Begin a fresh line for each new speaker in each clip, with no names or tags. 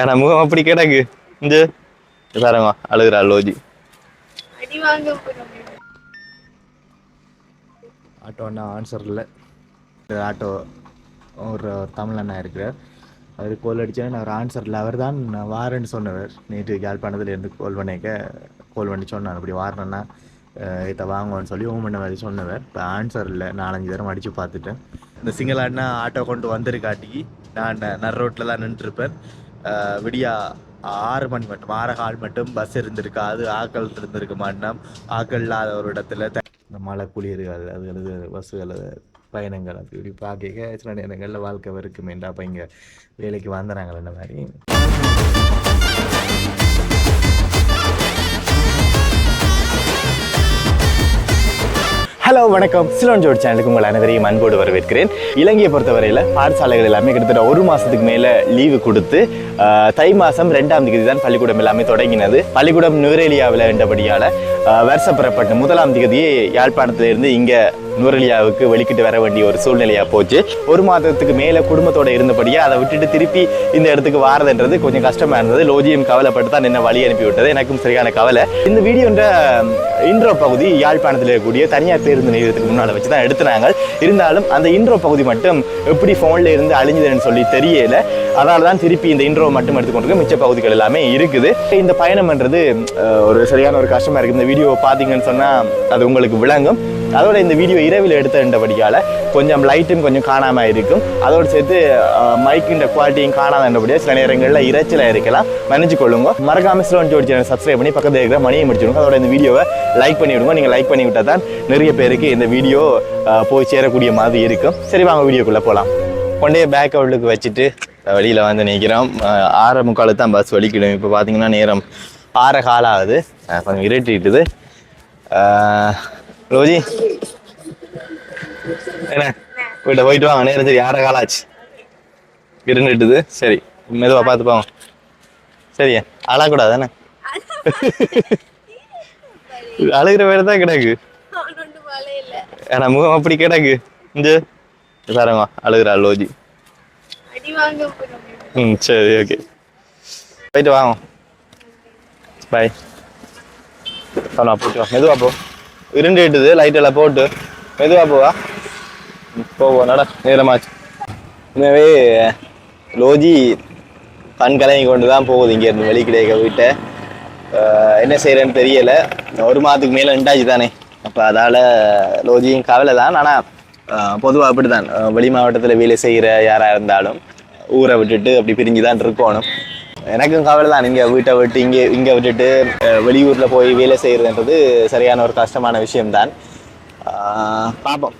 ஏன்னா முகம் அப்படி கிடக்கு. இந்த பாருங்க அழுகிறா லோஜி.
ஆட்டோன்னா ஆன்சர் இல்லை. ஆட்டோ ஒரு தமிழ் அண்ணா இருக்கிறார். அவர் கோல் அடித்தா நான் ஒரு ஆன்சர் இல்லை. அவர் தான் நான் வாரேன்னு சொன்னவர். நேற்று யாழ்ப்பாணத்துலேருந்து கோல் பண்ணிக்க கோல் பண்ணி சொன்னார். அப்படி வாரேன்னா இதை வாங்குவோன்னு சொல்லி ஓம் பண்ண மாதிரி சொன்னவர். இப்போ ஆன்சர் இல்லை. நாலஞ்சு தரம் அடித்து பார்த்துட்டேன். இந்த சிங்கிள் அண்ணா ஆட்டோ கொண்டு வந்திருக்காட்டிக்கு நான் நர் ரோட்டில் தான் நின்றுருப்பேன் விடியா ஆறு மணி மட்டும் ஆறு கால் மட்டும் பஸ் இருந்திருக்காது ஆக்கள் இருந்திருக்க மாட்டோம் ஆக்கள் இல்லாத ஒரு இடத்துல த- இந்த மழை குளிர்கள் அது அல்லது பஸ்ஸுகள் பயணங்கள் அப்படி இப்படி பார்க்க சில நேரங்களில் வாழ்க்கை வெறுக்குமேண்டா அப்போ இங்கே வேலைக்கு வந்துடுறாங்களே இந்த மாதிரி.
ஹலோ வணக்கம். சிலோன் ஜோட் சேனலுக்கு உங்கள் அனைவரையும் அன்போடு வரவேற்கிறேன். இலங்கையை பொறுத்தவரையில் பாடசாலைகள் எல்லாமே கிட்டத்தட்ட ஒரு மாதத்துக்கு மேலே லீவு கொடுத்து தை மாதம் ரெண்டாம் தேதி தான் பள்ளிக்கூடம் எல்லாமே தொடங்கினது. பள்ளிக்கூடம் நுவரேலியாவில் என்றபடியால் வருஷப்பெறப்பட்ட முதலாம் தேதியே யாழ்ப்பாணத்திலிருந்து இங்கே நூரலியாவுக்கு வெளிக்கிட்டு வர வேண்டிய ஒரு சூழ்நிலையா போச்சு. ஒரு மாதத்துக்கு மேல குடும்பத்தோட இருந்தபடியே அதை விட்டுட்டு திருப்பி இந்த இடத்துக்கு வாரதுன்றது கொஞ்சம் கஷ்டமா இருந்தது. லோஜியம் கவலைப்பட்டு தான் என்ன வழி அனுப்பி விட்டது. எனக்கும் சரியான கவலை. இந்த வீடியோன்ற இன்ட்ரோ பகுதி யாழ்ப்பாணத்தில் இருக்கக்கூடிய தனியார் பேருந்து நிலையத்துக்கு முன்னால் வச்சு தான் எடுத்துனாங்க. இருந்தாலும் அந்த இன்ட்ரோ பகுதி மட்டும் எப்படி ஃபோனில் இருந்து அழிஞ்சதுன்னு சொல்லி தெரியல. அதனால தான் திருப்பி இந்த இன்ட்ரோ மட்டும் எடுத்துக்கொண்டு மிச்ச பகுதிகள் எல்லாமே இருக்குது. இந்த பயணம்ன்றது ஒரு சரியான ஒரு கஷ்டமாக இருக்குது இந்த வீடியோ பார்த்தீங்கன்னு சொன்னால் அது உங்களுக்கு விளங்கும். அதோட இந்த வீடியோ இரவில் எடுத்தபடியால் கொஞ்சம் லைட்டும் கொஞ்சம் காணாமல் இருக்கும். அதோடு சேர்த்து மைக்கின்ற குவாலிட்டியும் காணாதபடியாக சில நேரங்களில் இறைச்சலாக இருக்கலாம். மன்னிச்சு கொள்ளுங்க. மறக்காம ஸ்லோன் ஜோடி சேனல் சப்ஸ்கிரைப் பண்ணி பக்கத்தில் இருக்கிற மணியை முடிச்சுடுங்க. அதோட இந்த வீடியோவை லைக் பண்ணி விடுங்க நீங்கள் லைக் பண்ணி விட்டால் தான் நிறைய பேருக்கு இந்த வீடியோ போய் சேரக்கூடிய மாதிரி இருக்கும். சரி வாங்க வீடியோக்குள்ளே போகலாம் கொண்டே பேக் அவுட்லுக்கு வச்சுட்டு வெளியில் வந்து நிற்கிறோம் அஹ், ஆறரை தான் பஸ் வலிக்கிடும். இப்போ பார்த்தீங்கன்னா நேரம் ஆற காலம் ஆகுது கொஞ்சம் இருட்டிட்டுது. ரோஜி. என்ன? வீட்டை போயிட்டு வாங்க. நேரம் சரி யாரை காலாச்சு. இருந்துட்டுது சரி. மெதுவா பார்த்து போவோம் சரி. அழக்கூடாது. தானே அழுகிற வேலை தான் கிடக்கு. ஏன்னா முகம் அப்படி கிடக்கு. இந்த சாரங்க அழுகிறா லோஜி ம் சரி ஓகே. போயிட்டு வாங்க. பாய் சொல்லலாம் போட்டு வா மெதுவா போ. இருண்டுட்டுது லைட் போட்டு. மெதுவாக போவா. போவோம் நட நேரமாச்சு. இன்னவே லோஜி கண் கலங்கி கொண்டு தான் போகுது இங்கேருந்து வெளி கிடைக்க வீட்டை என்ன செய்யறேன்னு தெரியலை. ஒரு மாதத்துக்கு மேலே ரெண்டாச்சு தானே. அப்போ அதால் லோஜியும் கவலை தான். ஆனால் பொதுவாக அப்படி தான் வெளி மாவட்டத்தில் வேலை செய்கிற யாராக இருந்தாலும் ஊரை விட்டுட்டு அப்படி பிரிஞ்சு தான் இருக்கணும். எனக்கும் கவலை தான். இங்கே வீட்டை விட்டு இங்கே இங்கே விட்டுட்டு வெளியூரில் போய் வேலை செய்கிறதுன்றது சரியான ஒரு கஷ்டமான விஷயம்தான். பார்ப்போம்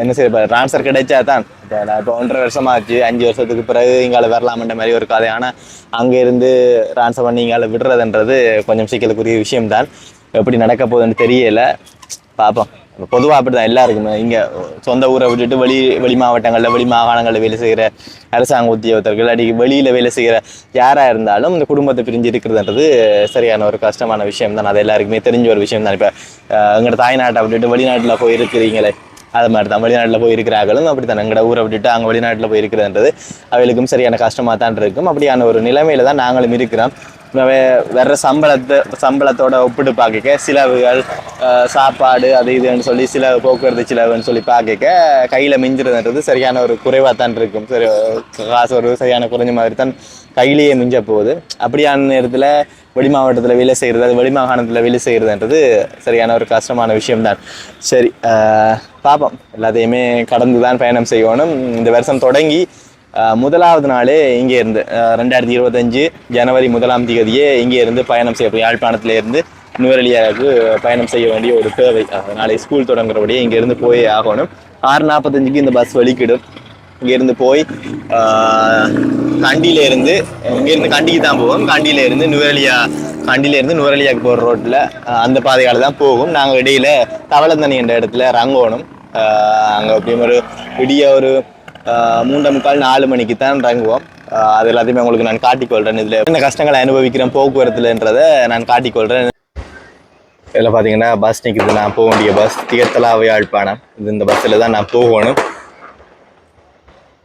என்ன செய்ய இப்போ ட்ரான்ஸ்ஃபர் கிடைச்சா தான் இப்போ நான் இப்போ ஒன்றரை வருஷமாச்சு. அஞ்சு வருஷத்துக்கு பிறகு இங்கால வரலாம்ன்ற மாதிரி ஒரு கதை. ஆனால் அங்கேருந்து ட்ரான்ஸ்ஃபர் பண்ணி இங்கால விடுறதுன்றது கொஞ்சம் சிக்கலுக்குரிய விஷயம்தான். எப்படி நடக்க போகுதுன்னு தெரியல. பார்ப்போம் பொதுவாக அப்படிதான் எல்லாருக்குமே. இங்கே சொந்த ஊரை விட்டுட்டு வெளி வெளி மாவட்டங்களில் வெளி மாகாணங்களில் வேலை செய்கிற அரசாங்க உத்தியோகத்தர்கள் அடிக்க வெளியில் வேலை செய்கிற யாராக இருந்தாலும் இந்த குடும்பத்தை பிரிஞ்சு இருக்கிறதுன்றது சரியான ஒரு கஷ்டமான விஷயம் தான் அது எல்லாருக்குமே தெரிஞ்ச ஒரு விஷயம் தான் இப்போ எங்களோட தாய்நாட்டை விட்டுட்டு வெளிநாட்டில் போய் இருக்கிறீங்களே அது மாதிரி தான் வெளிநாட்டில் போய் இருக்கிறார்களும் அப்படி தான் எங்களோட ஊரை விட்டுட்டு அங்கே வெளிநாட்டில் போய் இருக்கிறதுன்றது அவளுக்கும் சரியான கஷ்டமாக தான் இருக்கும். அப்படியான ஒரு நிலைமையில தான் நாங்களும் இருக்கிறோம். வர்ற சம்பளத்தை சம்பளத்தோட ஒப்பிட்டு பார்க்க செலவுகள் சாப்பாடு அது இதுன்னு சொல்லி சில போக்குவரத்து செலவுன்னு சொல்லி பார்க்க கையில் மிஞ்சுறதுன்றது சரியான ஒரு குறைவாக தான் இருக்கும். சரி காசு ஒரு சரியான குறைஞ்ச மாதிரி தான் கையிலேயே மிஞ்ச போகுது. அப்படியான நேரத்தில் வெளி மாவட்டத்தில் வேலை செய்கிறது அது வெளி மாகாணத்தில் வேலை செய்கிறதுன்றது சரியான ஒரு கஷ்டமான விஷயம்தான் சரி பார்ப்போம் எல்லாத்தையுமே கடந்து தான் பயணம் செய்யணும். இந்த வருஷம் தொடங்கி முதலாவது நாளே இங்கே இருந்து ரெண்டாயிரத்தி இருபத்தஞ்சு ஜனவரி முதலாம் தேதியே இங்கே இருந்து பயணம் செய்ய யாழ்ப்பாணத்திலேருந்து நுவரெலியாவுக்கு பயணம் செய்ய வேண்டிய ஒரு தேவை. அதனால் நாளை ஸ்கூல் தொடங்குறபடியே இங்கேருந்து போயே ஆகணும். ஆறு நாற்பத்தஞ்சுக்கு இந்த பஸ் வலிக்கிடும். இங்கேருந்து போய் கண்டியிலேருந்து இங்கேருந்து கண்டிக்கு தான் போவோம். கண்டியிலேருந்து நுவரெலியா கண்டியில நுவரெலியாவுக்கு போகிற ரோட்டில் அந்த பாதையால் தான் போகும். நாங்கள் இடையில தவளந்தனி என்ற இடத்துல ரங்கோணும் அங்கே எப்படியும் ஒரு விடிய ஒரு மூன்றே முக்கால் நாலு மணிக்கு தான் இறங்குவோம் அது எல்லாத்தையுமே உங்களுக்கு நான் காட்டிக்கொள்கிறேன் இதில். என்ன கஷ்டங்களை அனுபவிக்கிறேன் போக்குவரத்துலன்றதை நான் காட்டிக்கொள்கிறேன் இதில் பார்த்தீங்கன்னா பஸ் நிற்குது நான் போக வேண்டிய பஸ் திகத்தலா யாழ்ப்பாணம் இது இந்த பஸ்ஸில் தான் நான் போகணும்.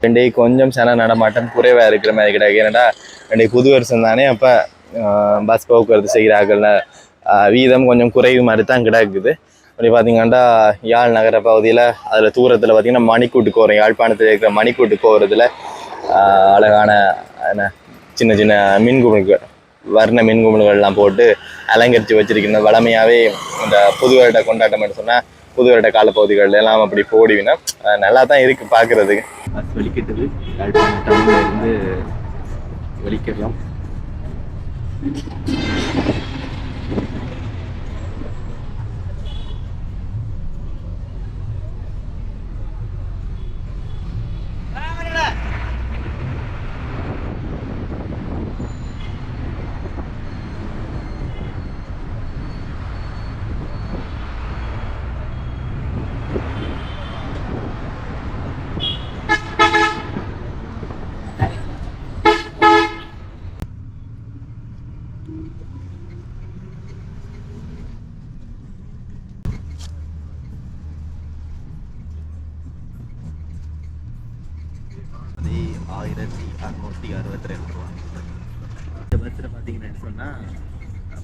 ரெண்டே கொஞ்சம் சன நடமாட்டம் குறைவாக இருக்கிற மாதிரி கிடையாது. ஏன்னாடா ரெண்டே புது வருஷம் தானே அப்போ பஸ் போக்குவரத்து செய்கிறார்கள். வீதம் கொஞ்சம் குறைவு மாதிரி தான் கிடக்குது. அப்படி பார்த்தீங்கன்னா யாழ் நகர பகுதியில் அதில் தூரத்தில் பார்த்தீங்கன்னா மணிக்கூட்டு கோரம் யாழ்ப்பாணத்தில் இருக்கிற மணிக்கூட்டு கோரத்தில் அழகான என்ன சின்ன சின்ன மின்குமிழ்கள் வர்ண மின்குமிழ்கள்லாம் போட்டு அலங்கரித்து வச்சிருக்கிற வளமையாகவே இந்த புது வருட கொண்டாட்டம் சொன்னால் புது வருட காலப்பகுதிகள் எல்லாம் அப்படி போடுவினா நல்லா தான் இருக்குது பார்க்குறதுக்கு
பஸ் வெளிக்கிட்டது யாழ்ப்பாணம் டவுன்ல இருந்து வெளிக்கிறோம் அது ஆயிரத்தி அறுநூற்றி அறுபத்தி ரெண்டு ரூபா இந்த பஸ்ஸில் பார்த்தீங்கன்னு சொன்னால்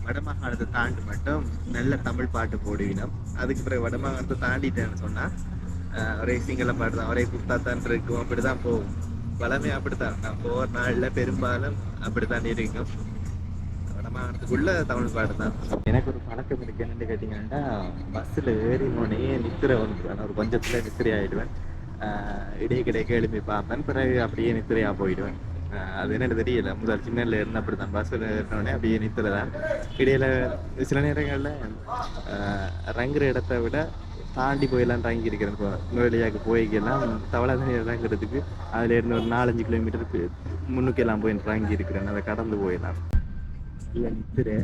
வடமாகாணத்தை தாண்டி மட்டும் நல்ல தமிழ் பாட்டு போடுவினம். அதுக்கு பிறகு வடமாகாணத்தை தாண்டிட்டேன்னு சொன்னால் ஒரே சிங்கள பாட்டு தான் ஒரே குத்தாத்தான் இருக்கும். அப்படி தான் போகும். பழமே அப்படித்தான். நான் போகிற நாளில் பெரும்பாலும் அப்படித்தான் இருக்கும். வடமாகாணத்துக்குள்ள தமிழ் பாட்டு தான் எனக்கு ஒரு பழக்கம் இருக்கு. என்னென்னு கேட்டிங்கன்னா பஸ்ஸில் ஏறி போனே நித்திரை வந்து நான் ஒரு கொஞ்சத்தில் நித்திரை ஆகிடுவேன் இடையே கிடைக்க எழுப்பி பார்ப்பேன். பிறகு அப்படியே நித்திரையாக போயிடுவேன். அது என்ன தெரியல. முதல் சின்னல இருந்து அப்படி தான் பஸ்ஸில் ஏறினோடனே அப்படியே நித்திரை தான் இடையில சில நேரங்களில் ரங்குற இடத்த விட தாண்டி போயெல்லாம் தங்கி இருக்கிறேன் இப்போ நுழையாக்கு போய்க்கெல்லாம் தவளை இறங்குறதுக்கு அதில் இருந்து ஒரு நாலஞ்சு கிலோமீட்டருக்கு முன்னுக்கெல்லாம் போய் தங்கி இருக்கிறேன். அதை கடந்து போயிடலாம் இல்லை நித்திரை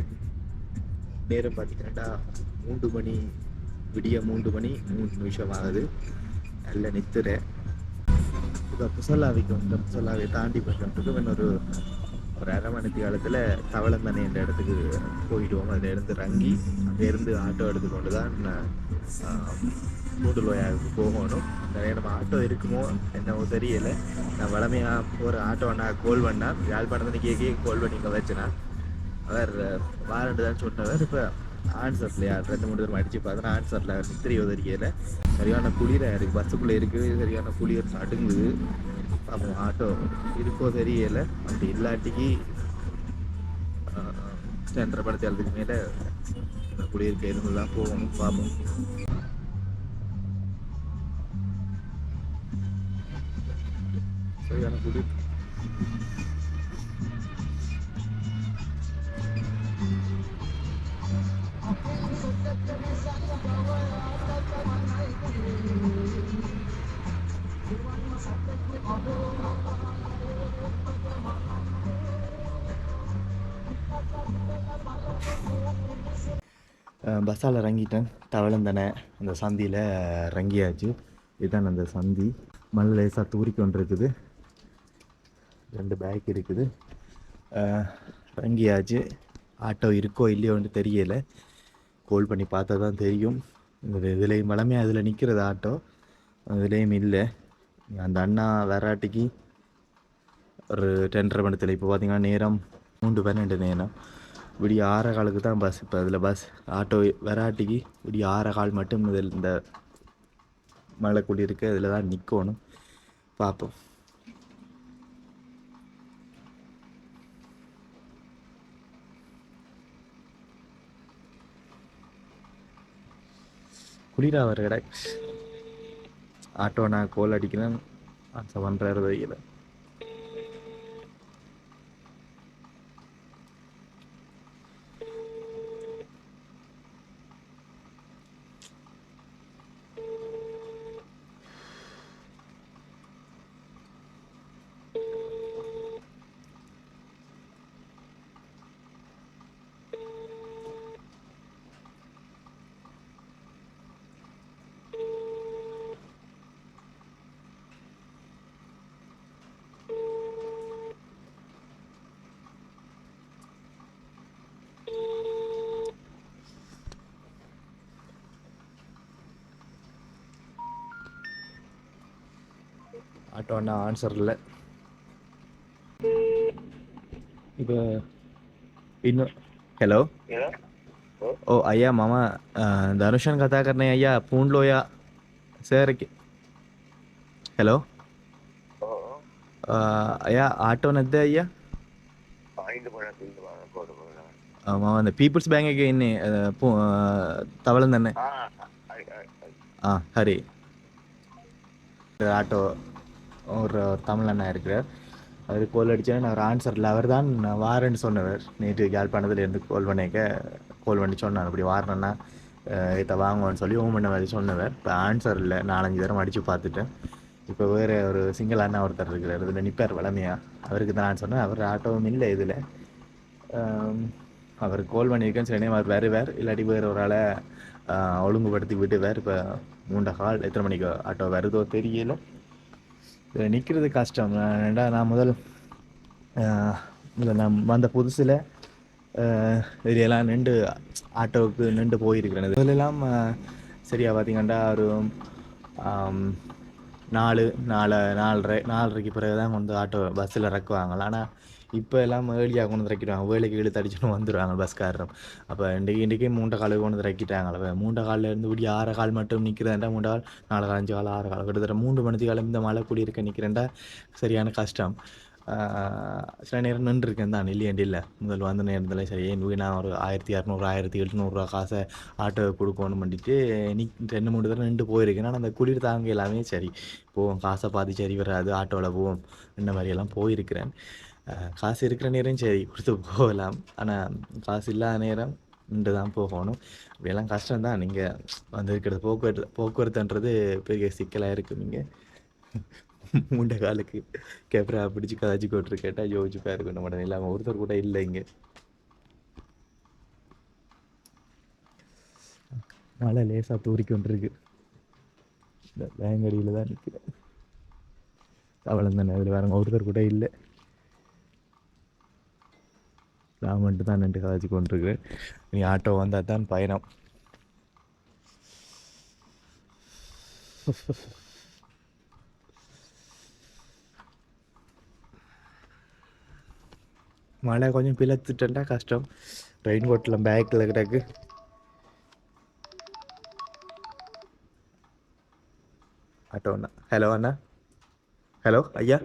நேரம் பார்த்தீங்கன்னா மூன்று மணி விடிய மூன்று மணி மூணு நிமிஷம் ஆகுது நல்ல நித்துறேன் இப்போ புசல்லாவிக்கு வந்து புசல்லாவை தாண்டி போயிட்டு இன்னொரு ஒரு அரை மணி காலத்தில் தவளந்தனை என்ற இடத்துக்கு போயிடுவோம். அதில் இருந்து இறங்கி அங்கேருந்து ஆட்டோ எடுத்துக்கொண்டு தான் மூடுலோயாவுக்கு போகணும். நிறைய நம்ம ஆட்டோ இருக்குமோ என்னவோ தெரியலை. நான் வளமையாக போகிற ஆட்டோ நான் கோல் பண்ணா யாழ்ப்பாணத்தில் கேக்கே கோல் பண்ணி வச்சுனா அவர் வாரண்டு தான் சொன்னவர். இப்போ ஆன்சர்ல யார் ரெண்டு மூணு தடவை அடிச்சு பார்த்தா ஆன்சர்ல நித்திரை உதறிக்கையில் சரியான குளிராக இருக்குது பஸ்ஸுக்குள்ளே இருக்குது சரியான குளிர் நடுங்குது. பார்ப்போம் ஆட்டோ இருக்கோ தெரியல. அப்படி இல்லாட்டிக்கு ஸ்டாண்டர்ட் படுத்துறதுக்கு மேலே குளிர் இருந்து தான் போகணும் பார்ப்போம் சரியான குளிர். பஸ்ஸால் இறங்கிட்டேன். தவளந்தனை அந்த சந்தியில் இறங்கியாச்சு. இதுதான் அந்த சந்தி. மண் லேசாக தூரி கொண்டு இருக்குது ரெண்டு பேக் இருக்குது. இறங்கியாச்சு. ஆட்டோ இருக்கோ இல்லையோன்னு தெரியல. கோல் பண்ணி பார்த்தா தான் தெரியும். இந்த இதுலேயும் வளமையாக அதில் நிற்கிறது ஆட்டோ. அதுலேயும் இல்லை. அந்த அண்ணா வராட்டிக்கு ஒரு டென்டரை மணத்தில் இப்போ பார்த்தீங்கன்னா நேரம் மூன்று பன்னெண்டு நேரம். விடிய ஆற காலுக்கு தான் பஸ் இப்போ அதில் பஸ் ஆட்டோ வெராட்டிக்கு விடிய ஆற கால் மட்டும் இதில் இந்த மழை குடி இருக்கு அதில் தான் நிற்கணும் பார்ப்போம் குளிராக வர கடை ஆட்டோ நான் கோல் அடிக்கிறேன் ஆன்சர் பண்ணுறாரு ஆட்டோ அண்ணா ஆன்சர் இல்லை இப்போ இன்னும் హలో ఓ అయ్యా మామ ధనుషన్ కథా కర్ణయ్య అయ్యా పూండ్లోయా సార్కి హలో అయ్యా ఆటోనద్దే అయ్యా మామ அந்த பீப்புள்ஸ் பேங்க் இன்னி தவளம் തന്നെ ആ ഹരി ആട്ടോ ஒரு தமிழ் அண்ணா இருக்கிறார். அவர் கோல் அடித்தேன் அவர் ஆன்சர் இல்லை அவர் தான் வாரன்னு சொன்னவர். நேற்று யாழ்ப்பாணத்துலேருந்து கோல் பண்ணிக்க கோல் பண்ணி சொன்னார். அப்படி வாரேன்னா இதை வாங்குவோன்னு சொல்லி ஓம் பண்ண மாதிரி சொன்னவர். இப்போ ஆன்சர் இல்லை நாலஞ்சு தரம் அடித்து பார்த்துட்டேன். இப்போ வேறு ஒரு சிங்கிள் அண்ணா ஒருத்தர் இருக்கிறார். இதில் நிற்பார் வளமையாக அவருக்கு தான் நான் சொன்னேன். அவர் ஆட்டோவும் இல்லை இதில். அவர் கோல் பண்ணியிருக்கேன் சில நேரம் அவர் வேறு வேறு இல்லாட்டி வேறு ஒரு ஆளை ஒழுங்குபடுத்தி விட்டு வேறு இப்போ மூண்ட கால் எத்தனை மணிக்கு ஆட்டோ வருதோ தெரியல. இதில் நிற்கிறது கஷ்டம். நான் ஏன்டா நான் முதல் நான் வந்த புதுசில் இதெல்லாம் நின்று ஆட்டோவுக்கு நின்று போயிருக்கிறேன். இதிலெல்லாம் சரியாக பார்த்தீங்கன்னா ஒரு நாலு நாலு நாலரை நாலரைக்கு பிறகு தான் வந்து ஆட்டோ பஸ்ஸில் இறக்குவாங்க. ஆனால் இப்போ எல்லாம் ஏர்லியாக கொண்டு திறக்கிடுவாங்க இறக்கிடுவாங்க வேலைக்கு இழுத்து அடிச்சுட்டு வந்துடுவாங்க பஸ்காரரும் அப்போ இன்றைக்கி இன்றைக்கே மூண்டை காலுக்கு கொண்டு வந்து இறக்கிட்டாங்க மூண்டை காலில் இருந்து இப்படி ஆறு கால் மட்டும் நிற்கிறேன்டா மூண்டை கால் நாலு கால் அஞ்சு கால் ஆறு கால் கிட்டத்தட்ட மூன்று மணித்து காலம் இந்த மழை கூடி இருக்க நிற்கிறேன்டா சரியான கஷ்டம் சில நேரம் நின்றுருக்கேன் தான் இல்லையாண்டி இல்லை முதல் வந்த நேரத்தில் சரி ஏன் நான் ஒரு ஆயிரத்தி இரநூறு ஆயிரத்தி எழுநூறுரூவா காசை ஆட்டோ கொடுக்கணும்னு பண்ணிட்டு நீ ரெண்டு மூணு தடவை நின்று போயிருக்கேன் ஆனால் அந்த குளிர் தாங்க எல்லாமே சரி போவோம் காசை பார்த்து சரி வராது ஆட்டோவில் போவோம் இந்த மாதிரியெல்லாம் போயிருக்கிறேன் காசு இருக்கிற நேரம் சரி கொடுத்து போகலாம். ஆனால் காசு இல்லாத நேரம் நின்று தான் போகணும். அப்படியெல்லாம் கஷ்டம் தான் நீங்கள் வந்திருக்கிறது போக்குவரத்து போக்குவரத்துன்றது பெரிய சிக்கலாக இருக்கும் நீங்கள் மூண்ட காலுக்கு கேமரா பிடிச்சி கதாச்சி கொட்டு கேட்டால் யோசிச்சு பாருங்க நம்ம இல்லாமல் ஒருத்தர் கூட இல்லை இங்கே. மழை லேசாக தூரிக்கொண்டிருக்கு இந்த வேங்கடியில் தான் நிற்கிறேன் அவ்வளோ தானே அதில் வேறு ஒருத்தர் கூட இல்லை. நான் மட்டும் தான் நின்று கதாச்சி கொண்டிருக்கிறேன். நீ ஆட்டோ வந்தால் தான் பயணம். மழை கொஞ்சம் பிளத்துட்டா கஷ்டம். ரெயின் கோட்டில் பேக்கில் கிடக்கு. ஆட்டோ அண்ணா. ஹலோ அண்ணா. ஹலோ ஐயா?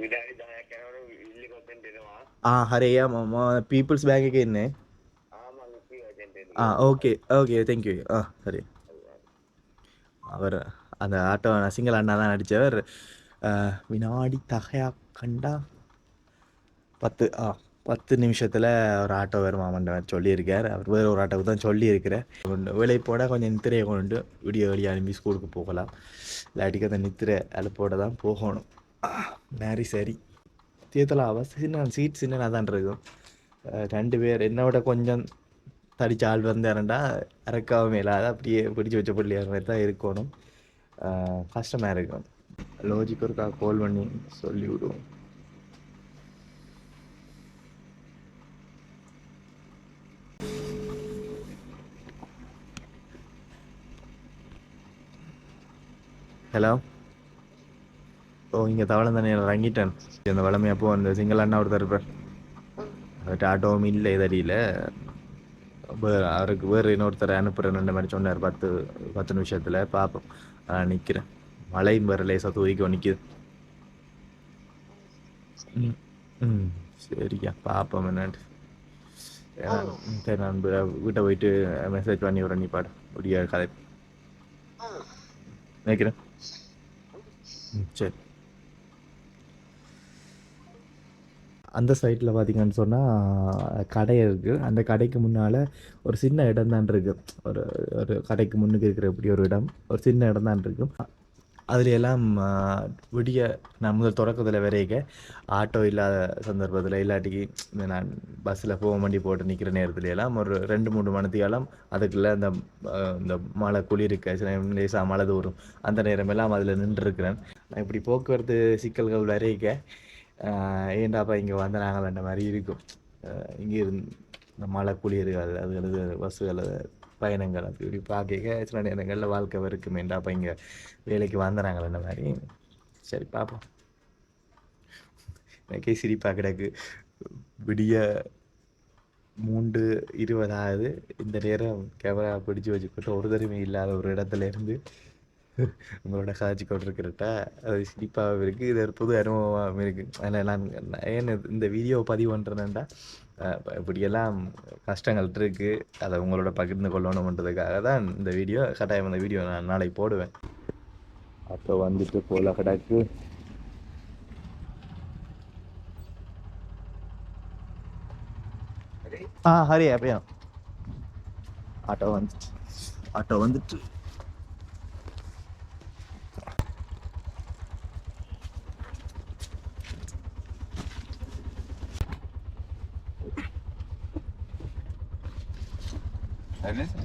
ஆ ആ ഹരയ്യ பீப்புள்ஸ் ബാങ്കൊക്കെ என்ன? ஆ ஓகே ஓகே தேங்க்யூ ஆ சரி. அவர் அந்த ஆட்டோ சிங்கிள் அண்ணா தான் நடித்தவர் வினாடி தகையா கண்டா பத்து ஆ பத்து நிமிஷத்தில் ஒரு ஆட்டோ வரும் மாமண்டவர் சொல்லியிருக்கார். அவர் வேறு ஒரு ஆட்டோவுக்கு தான் சொல்லியிருக்கிறேன் கொண்டு வேலை போட கொஞ்சம் நித்திரையை கொண்டு விடிய வெளியே அனுப்பி ஸ்கூலுக்கு போகலாம். இல்லாட்டிக்கு அந்த நித்திரை அலுப்போட தான் போகணும். மேரி சரி. தியேட்டரில் அவ சின்ன சீட் சின்னதாக தான் இருக்கும் ரெண்டு பேர் என்னை விட கொஞ்சம் தடிச்ச ஆள் வந்தாருண்டா இறக்கவும் இல்லாத அப்படியே பிடிச்சி வச்ச பிள்ளை மாதிரி தான் இருக்கணும். கஷ்டமாக இருக்கும். லோஜிக் ஒருக்கா கால் பண்ணி சொல்லி விடுவோம். ஹலோ ஓ இங்கே தவளம் தானே இறங்கிட்டேன். இந்த வளமை அப்போ அந்த சிங்கிள் அண்ணா ஒருத்தர் இருப்பார். அவர்கிட்ட ஆட்டோவும் இல்லை இதடியில் வேறு அவருக்கு வேறு இன்னொருத்தரை அனுப்புகிறேன் இந்த மாதிரி சொன்னார். பத்து பத்து நிமிஷத்தில் பார்ப்போம் நான் நிற்கிறேன் மழையும் வேறு லேசாக தூக்கிக்கோ நிற்கிது ம் ம் சரியா பார்ப்போம் என்னன்ட்டு. சரி நான் வீட்டை போயிட்டு மெசேஜ் பண்ணி விட்றேன் நீ பாடு. முடியாது கதை. நினைக்கிறேன். ம் சரி. அந்த சைட்டில் பார்த்தீங்கன்னு சொன்னால் கடை இருக்குது அந்த கடைக்கு முன்னால் ஒரு சின்ன இடம் தான் இருக்குது ஒரு ஒரு கடைக்கு முன்னுக்கு இருக்கிற இப்படி ஒரு இடம். ஒரு சின்ன இடம் தான் இருக்கும் அதில் எல்லாம் விடிய நான் முதல் தொடக்கத்தில் வரைக்க ஆட்டோ இல்லாத சந்தர்ப்பத்தில் இல்லாட்டிக்கு நான் பஸ்ஸில் போக வண்டி போட்டு நிற்கிற நேரத்துல எல்லாம் ஒரு ரெண்டு மூணு மணித்தியாலம் அதுக்குள்ளே அந்த இந்த மழை குளிர்க்க. சில லேசாக மழை தூரும் அந்த நேரமெல்லாம் அதில் நின்றுருக்கிறேன். நான் இப்படி போக்குவரத்து சிக்கல்கள் வரைக்க ஏண்டாப்பா ஏன்டாப்பா இங்கே வந்து நாங்கள் அந்த மாதிரி இருக்கும். இங்கே இருந்து இந்த மழை குளிர்கள் அது அல்லது பஸ்ஸுகள் பயணங்கள் அப்படி இப்படி பார்க்க சில நேரங்களில் வாழ்க்கை வெறுக்கும். ஏன்டாப்பா இங்கே வேலைக்கு வந்துடுறாங்க அந்த மாதிரி? சரி பார்ப்போம். எனக்கே சிரிப்பாக கிடக்கு. விடிய மூன்று இருபதாவது இந்த நேரம் கேமரா பிடிச்சு வச்சுக்கிட்டு ஒரு தடவை இல்லாத ஒரு இடத்துல இருந்து உங்களோட காட்சி கொண்டிருக்கிறட்டா அது சிரிப்பாகவும் இருக்குது இது ஒரு புது அனுபவமாகவும் இருக்குது அதில் நான் ஏன் இந்த வீடியோவை பதிவு பண்ணுறேன்டா இப்படியெல்லாம் கஷ்டங்கள் இருக்குது அதை உங்களோட பகிர்ந்து கொள்ளணுன்றதுக்காக தான் இந்த வீடியோ கட்டாயம் இந்த வீடியோ நான் நாளைக்கு போடுவேன். அப்போ வந்துட்டு போல கிடக்கு. ஆ ஹரி அப்படியா. ஆட்டோ வந்துட்டு ஆட்டோ வந்துட்டு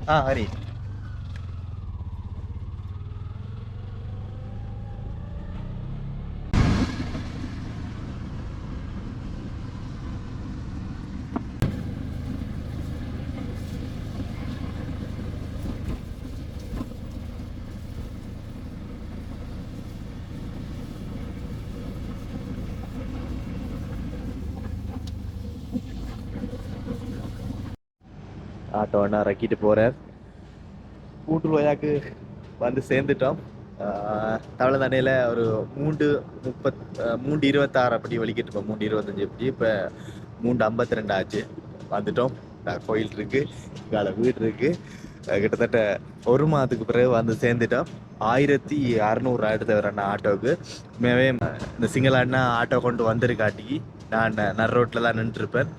ஆ ஹரி ஆட்டோ அண்ணா இறக்கிட்டு போகிறார் கூட்டு வயாக்கு வந்து சேர்ந்துட்டோம். தவளதானையில் ஒரு மூன்று முப்பத் மூன்று இருபத்தாறு அப்படி வலிக்கிட்டு இருப்போம். மூன்று இருபத்தஞ்சி அப்படி இப்போ மூன்று ஐம்பத்தி ரெண்டு ஆச்சு. வந்துட்டோம். கோயில் இருக்கு இங்கால வீடு இருக்கு. கிட்டத்தட்ட ஒரு மாதத்துக்கு பிறகு வந்து சேர்ந்துட்டோம். ஆயிரத்தி அறநூறு எடுத்து வரேன் ஆட்டோவுக்கு. உண்மையாகவே இந்த சிங்கிள் அண்ணா ஆட்டோ கொண்டு வந்திருக்காட்டிக்கு நான் நர் ரோட்டில் தான் நின்றுருப்பேன்.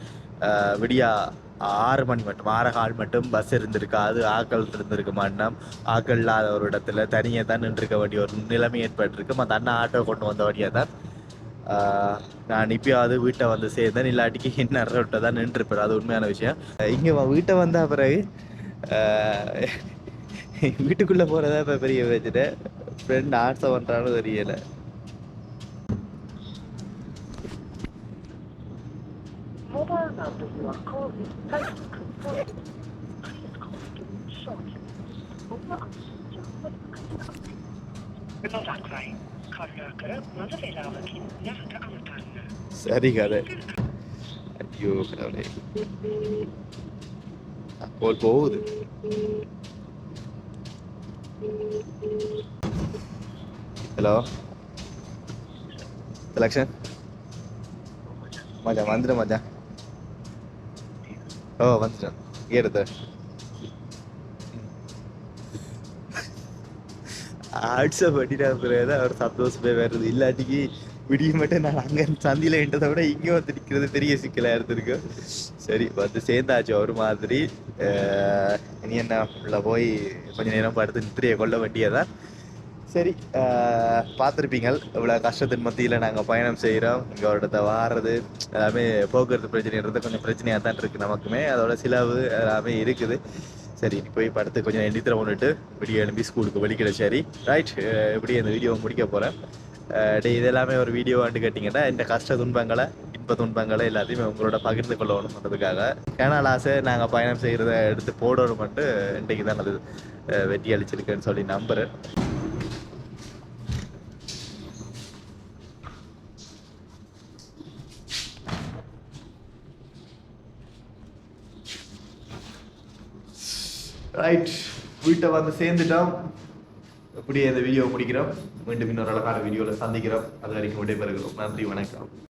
விடியா ஆறு மணி மட்டும் ஆறு கால் மட்டும் பஸ் இருந்திருக்காது ஆக்கள் இருந்திருக்க மாட்டோம் ஆக்கள் இல்லாத ஒரு இடத்துல தனியாக தான் நின்றுருக்க வேண்டிய ஒரு நிலைமை ஏற்பட்டிருக்கு. மற்ற அண்ணன் ஆட்டோ கொண்டு வந்த வழியாக தான். நான் இப்பயாவது வீட்டை வந்து சேர்ந்தேன். இல்லாட்டிக்கு என்ன ரோட்டை தான் நின்றுருப்பேன். அது உண்மையான விஷயம். இங்கே வீட்டை வந்த பிறகு வீட்டுக்குள்ளே போகிறதா இப்போ பெரிய வச்சுட்டு ஃப்ரெண்ட் ஆட்ஸை பண்ணுறான்னு தெரியலை.
Mobile number you are calling has been confirmed. Please call again shortly.
சரி கதை ஐயோ கடவுளே கோல் போகுது ஹலோ செலக்ஷன் மஜா வந்துட்டேன் மஜா ஓ வந்துட்டேன். ஏறுத ஆட்ஸை பண்ணிட்டா பிறகு ஒரு சந்தோஷமே வருது இல்லாட்டிக்கு விடிய மட்டும் நான் அங்கே சந்தியில் என்றதை விட இங்கே வந்து நிற்கிறது பெரிய சிக்கலாக இருந்திருக்கு. சரி வந்து சேர்ந்தாச்சு ஒரு மாதிரி. அஹ், இனி என்ன உள்ள போய் கொஞ்ச நேரம் படுத்து நித்திரையை கொள்ள வேண்டியதான் சரி பார்த்துருப்பீங்கள். இவ்வளோ கஷ்டத்தின் மத்தியில் நாங்கள் பயணம் செய்கிறோம் இங்கே ஒரு இடத்த வாடுறது எல்லாமே போக்குவரத்து பிரச்சனைன்றது கொஞ்சம் பிரச்சனையாக தான் இருக்குது நமக்குமே. அதோட செலவு எல்லாமே இருக்குது. சரி போய் படுத்து கொஞ்சம் எந்திர ஒன்றுட்டு விடிய எழும்பி ஸ்கூலுக்கு வெளிக்கிட சரி ரைட் எப்படி அந்த வீடியோவை முடிக்க போகிறேன் டே இதெல்லாமே ஒரு வீடியோ வந்து கேட்டிங்கன்னா இந்த கஷ்ட துன்பங்களை இன்ப துன்பங்களை எல்லாத்தையுமே உங்களோட பகிர்ந்து கொள்ளணும்ன்றதுக்காக கேனால் ஆசை நாங்கள் பயணம் செய்கிறத எடுத்து போடணும்ட்டு இன்றைக்கு தான் அது வெட்டி வெற்றி சொல்லி நம்புகிறேன் ரைட் வீட்டை வந்து சேர்ந்துட்டோம். அப்படியே இந்த வீடியோ முடிக்கிறோம். மீண்டும் இன்னொரு அழகான வீடியோவில் சந்திக்கிறோம். அது வரைக்கும் விடைபெறுகிறோம். நன்றி வணக்கம்.